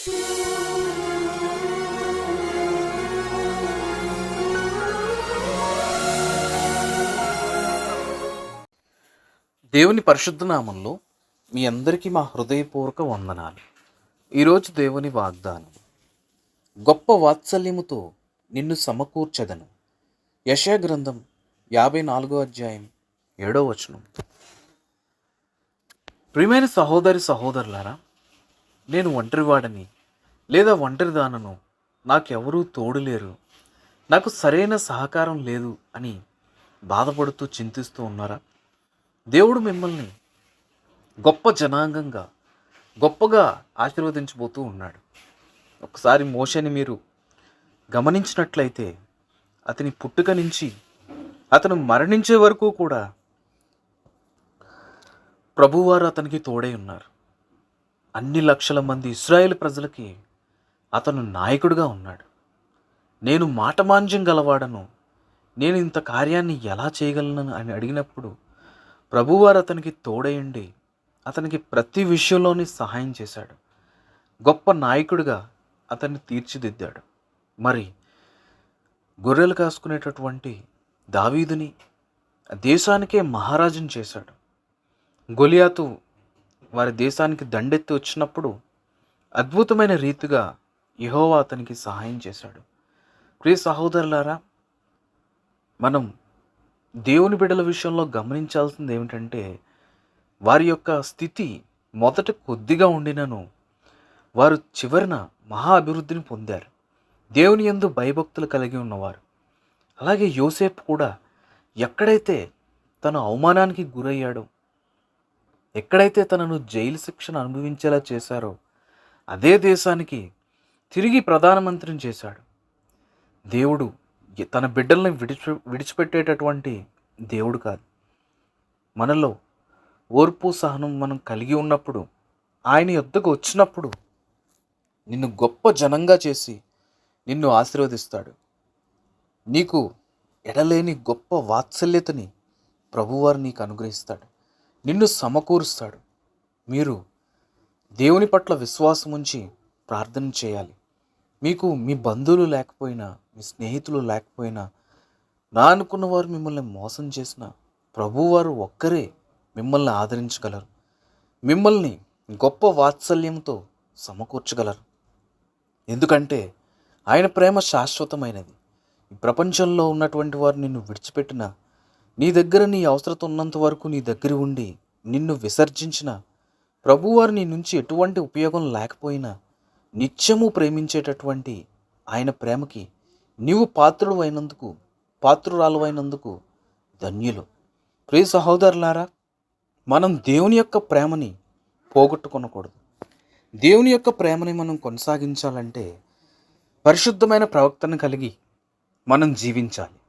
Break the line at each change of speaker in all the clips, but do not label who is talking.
దేవుని పరిశుద్ధ నామంలో మీ అందరికీ మా హృదయపూర్వక వందనాలు. ఈరోజు దేవుని వాగ్దానం గొప్ప వాత్సల్యముతో నిన్ను సమకూర్చదను. యశా గ్రంథం యాభై నాలుగో అధ్యాయం ఏడో వచనం. ప్రియమైన సహోదరి సహోదరులారా నేను ఒంటరివాడని లేదా ఒంటరిదానను నాకెవరూ తోడు లేరు నాకు సరైన సహకారం లేదు అని బాధపడుతూ చింతిస్తూ ఉన్నారా? దేవుడు మిమ్మల్ని గొప్ప జనాంగంగా గొప్పగా ఆశీర్వదించబోతూ ఉన్నాడు. ఒకసారి మోషని మీరు గమనించినట్లయితే అతని పుట్టుక నుంచి అతను మరణించే వరకు కూడా ప్రభువారు అతనికి తోడై ఉన్నారు. అన్ని లక్షల మంది ఇస్రాయేల్ ప్రజలకి అతను నాయకుడిగా ఉన్నాడు. నేను మాటమాంజ్యం గలవాడను. నేను ఇంత కార్యాన్ని ఎలా చేయగలను అని అడిగినప్పుడు ప్రభువారు అతనికి తోడయండి అతనికి ప్రతి విషయంలోని సహాయం చేశాడు. గొప్ప నాయకుడిగా అతన్ని తీర్చిదిద్దాడు. మరి గొర్రెలు కాసుకునేటటువంటి దావీదుని దేశానికే మహారాజుని చేశాడు. గొలియాతు వారి దేశానికి దండెత్తి వచ్చినప్పుడు అద్భుతమైన రీతిగా యహోవా అతనికి సహాయం చేశాడు. ప్రియ సహోదరులారా మనం దేవుని బిడ్డల విషయంలో గమనించాల్సింది ఏమిటంటే వారి యొక్క స్థితి మొదట కొద్దిగా ఉండినను వారు చివరిన మహా అభివృద్ధిని పొందారు. దేవుని యందు భయభక్తులు కలిగి ఉన్నవారు. అలాగే యోసేపు కూడా ఎక్కడైతే తన అవమానానికి గురయ్యాడో ఎక్కడైతే తనను జైలు శిక్షను అనుభవించేలా చేశారో అదే దేశానికి తిరిగి ప్రధానమంత్రిని చేశాడు. దేవుడు తన బిడ్డల్ని విడిచి విడిచిపెట్టేటటువంటి దేవుడు కాదు. మనలో ఓర్పు సహనం మనం కలిగి ఉన్నప్పుడు ఆయన యుద్ధకు వచ్చినప్పుడు నిన్ను గొప్ప జనంగా చేసి నిన్ను ఆశీర్వదిస్తాడు. నీకు ఎడలేని గొప్ప వాత్సల్యతని ప్రభువారు నీకు అనుగ్రహిస్తాడు. నిన్ను సమకూరుస్తాడు. మీరు దేవుని పట్ల విశ్వాసం ఉంచి ప్రార్థన చేయాలి. మీకు మీ బంధువులు లేకపోయినా మీ స్నేహితులు లేకపోయినా నా అనుకున్న వారు మిమ్మల్ని మోసం చేసిన ప్రభువారు ఒక్కరే మిమ్మల్ని ఆదరించగలరు. మిమ్మల్ని గొప్ప వాత్సల్యంతో సమకూర్చగలరు. ఎందుకంటే ఆయన ప్రేమ శాశ్వతమైనది. ఈ ప్రపంచంలో ఉన్నటువంటి వారు నిన్ను విడిచిపెట్టిన నీ దగ్గర నీ అవసరత ఉన్నంత వరకు నీ దగ్గర ఉండి నిన్ను విసర్జించిన ప్రభువారు నీ నుంచి ఎటువంటి ఉపయోగం లేకపోయినా నిత్యము ప్రేమించేటటువంటి ఆయన ప్రేమకి నీవు పాత్రుడు అయినందుకు పాత్రురాలు అయినందుకు ధన్యులు. ప్రియ సహోదరులారా మనం దేవుని యొక్క ప్రేమని పోగొట్టుకొనకూడదు. దేవుని యొక్క ప్రేమని మనం కొనసాగించాలంటే పరిశుద్ధమైన ప్రవక్తను కలిగి మనం జీవించాలి.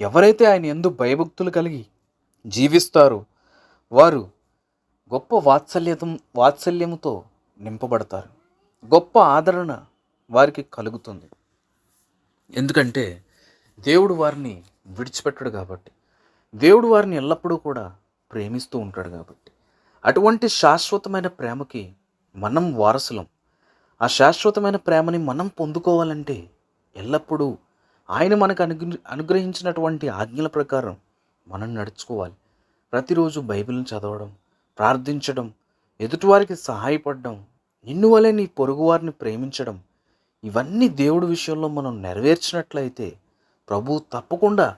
ఎవరైతే ఆయన ఎందు భయభక్తులు కలిగి జీవిస్తారో వారు గొప్ప వాత్సల్యతం వాత్సల్యముతో నింపబడతారు. గొప్ప ఆదరణ వారికి కలుగుతుంది. ఎందుకంటే దేవుడు వారిని విడిచిపెట్టడు కాబట్టి దేవుడు వారిని ఎల్లప్పుడూ కూడా ప్రేమిస్తూ ఉంటాడు కాబట్టి. అటువంటి శాశ్వతమైన ప్రేమకి మనం వారసులం. ఆ శాశ్వతమైన ప్రేమని మనం పొందుకోవాలంటే ఎల్లప్పుడూ ఆయన మనకు అనుగ్ర అనుగ్రహించినటువంటి ఆజ్ఞల ప్రకారం మనం నడుచుకోవాలి. ప్రతిరోజు బైబిల్ని చదవడం ప్రార్థించడం ఎదుటివారికి సహాయపడడం నిన్ను వలె నీ పొరుగువారిని ప్రేమించడం ఇవన్నీ దేవుడి విషయంలో మనం నెరవేర్చినట్లయితే ప్రభు తప్పకుండా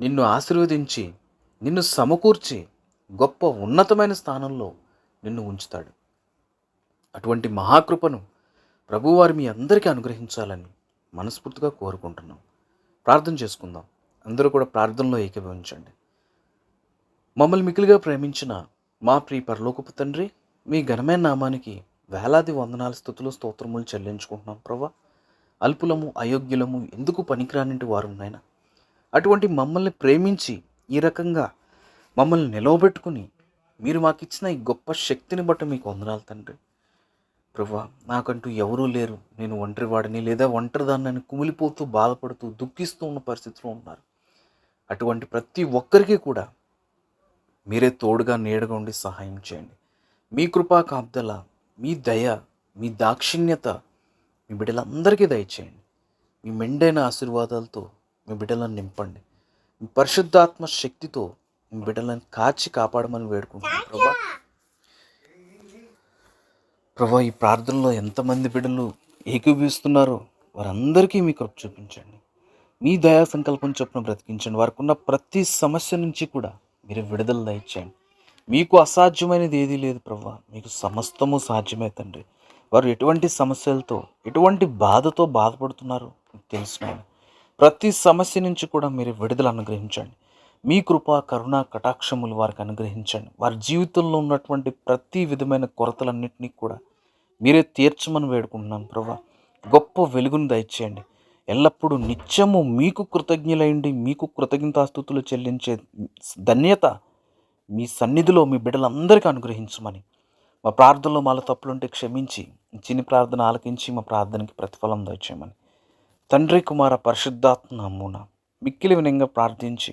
నిన్ను ఆశీర్వదించి నిన్ను సమకూర్చి గొప్ప ఉన్నతమైన స్థానంలో నిన్ను ఉంచుతాడు. అటువంటి మహాకృపను ప్రభువారు మీ అందరికీ అనుగ్రహించాలని మనస్ఫూర్తిగా కోరుకుంటున్నాం. ప్రార్థన చేసుకుందాం. అందరూ కూడా ప్రార్థనలో ఏకీభవించండి. మమ్మల్ని మిగిలిగా ప్రేమించిన మా ప్రియ పరలోకపు తండ్రి మీ ఘనమైన నామానికి వేలాది వందనాల స్థుతులు స్తోత్రములు చెల్లించుకుంటున్నాం ప్రభా. అల్పులము అయోగ్యులము ఎందుకు పనికిరానింటి వారు నాయన? అటువంటి మమ్మల్ని ప్రేమించి ఈ రకంగా మమ్మల్ని నిలవబెట్టుకుని మీరు మాకు ఇచ్చిన ఈ గొప్ప శక్తిని బట్టి మీకు వందనాలు తండ్రి. ప్రభా నాకంటూ ఎవరూ లేరు. నేను ఒంటరివాడిని లేదా ఒంటరిదాన్ని కుమిలిపోతూ బాధపడుతూ దుఃఖిస్తూ ఉన్న పరిస్థితిలో ఉన్నారు. అటువంటి ప్రతి ఒక్కరికి కూడా మీరే తోడుగా నీడగా ఉండి సహాయం చేయండి. మీ కృపా కాబ్దల మీ దయ మీ దాక్షిణ్యత మీ బిడ్డలందరికీ దయచేయండి. మీ మెండైన ఆశీర్వాదాలతో మీ బిడ్డలను నింపండి. మీ పరిశుద్ధాత్మ శక్తితో మీ బిడ్డలను కాచి కాపాడమని వేడుకుంటున్నాను ప్రభా. ప్రభా ఈ ప్రార్థనలో ఎంతమంది బిడ్డలు ఏకీభవిస్తున్నారో వారందరికీ మీ కృప చూపించండి. మీ దయా సంకల్పం చొప్పున బ్రతికించండి. వారికి ఉన్న ప్రతి సమస్య నుంచి కూడా మీరు విడుదల దయచేయండి. మీకు అసాధ్యమైనది ఏదీ లేదు ప్రభా. మీకు సమస్తము సాధ్యమే తండ్రి. వారు ఎటువంటి సమస్యలతో ఎటువంటి బాధతో బాధపడుతున్నారో మీకు తెలుసు ప్రతి సమస్య నుంచి కూడా మీరు విడుదల అనుగ్రహించండి. మీ కృప కరుణ కటాక్షములు వారికి అనుగ్రహించండి. వారి జీవితంలో ఉన్నటువంటి ప్రతి విధమైన కొరతలన్నింటినీ కూడా మీరే తీర్చమని వేడుకుంటున్నాం ప్రభా. గొప్ప వెలుగును దయచేయండి. ఎల్లప్పుడూ నిత్యము మీకు కృతజ్ఞులైండి మీకు కృతజ్ఞతాస్థుతులు చెల్లించే ధన్యత మీ సన్నిధిలో మీ బిడ్డలందరికీ అనుగ్రహించమని మా ప్రార్థనలో మాల తప్పులుంటే క్షమించి చిన్ని ప్రార్థన ఆలకించి మా ప్రార్థనకి ప్రతిఫలం దయచేయమని. తండ్రి కుమార పరిశుద్ధాత్మ నమ్మున మిక్కిలి వినంగా ప్రార్థించి